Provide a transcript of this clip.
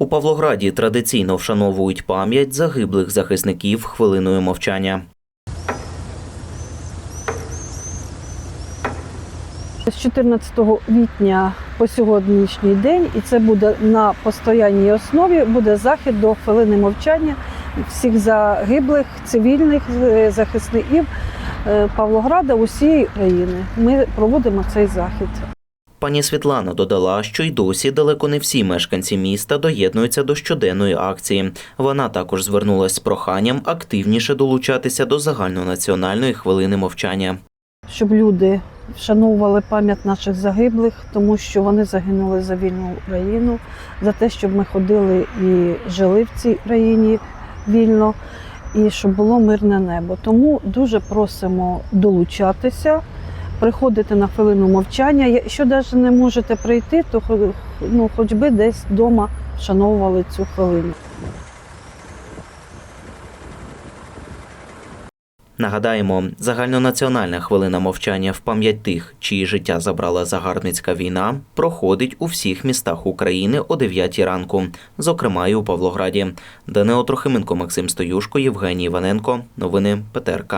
У Павлограді традиційно вшановують пам'ять загиблих захисників хвилиною мовчання. З 14 квітня по сьогоднішній день, і це буде на постоянній основі, буде захід до хвилини мовчання всіх загиблих цивільних е, захисників е, Павлограда усієї країни. Ми проводимо цей захід. Пані Світлана додала, що й досі далеко не всі мешканці міста доєднуються до щоденної акції. Вона також звернулася з проханням активніше долучатися до загальнонаціональної хвилини мовчання. щоб люди вшановували пам'ять наших загиблих, тому що вони загинули за вільну Україну, за те, щоб ми ходили і жили в цій країні вільно, і щоб було мирне небо. Тому дуже просимо долучатися. Приходити на хвилину мовчання. Якщо навіть не можете прийти, то ну, хоч би десь вдома вшановували цю хвилину. Нагадаємо, загальнонаціональна хвилина мовчання в пам'ять тих, чиї життя забрала загарбницька війна, проходить у всіх містах України о 9 ранку, зокрема й у Павлограді. Данило Трохименко, Максим Стоюшко, Євгеній Іваненко. Новини ПТРК.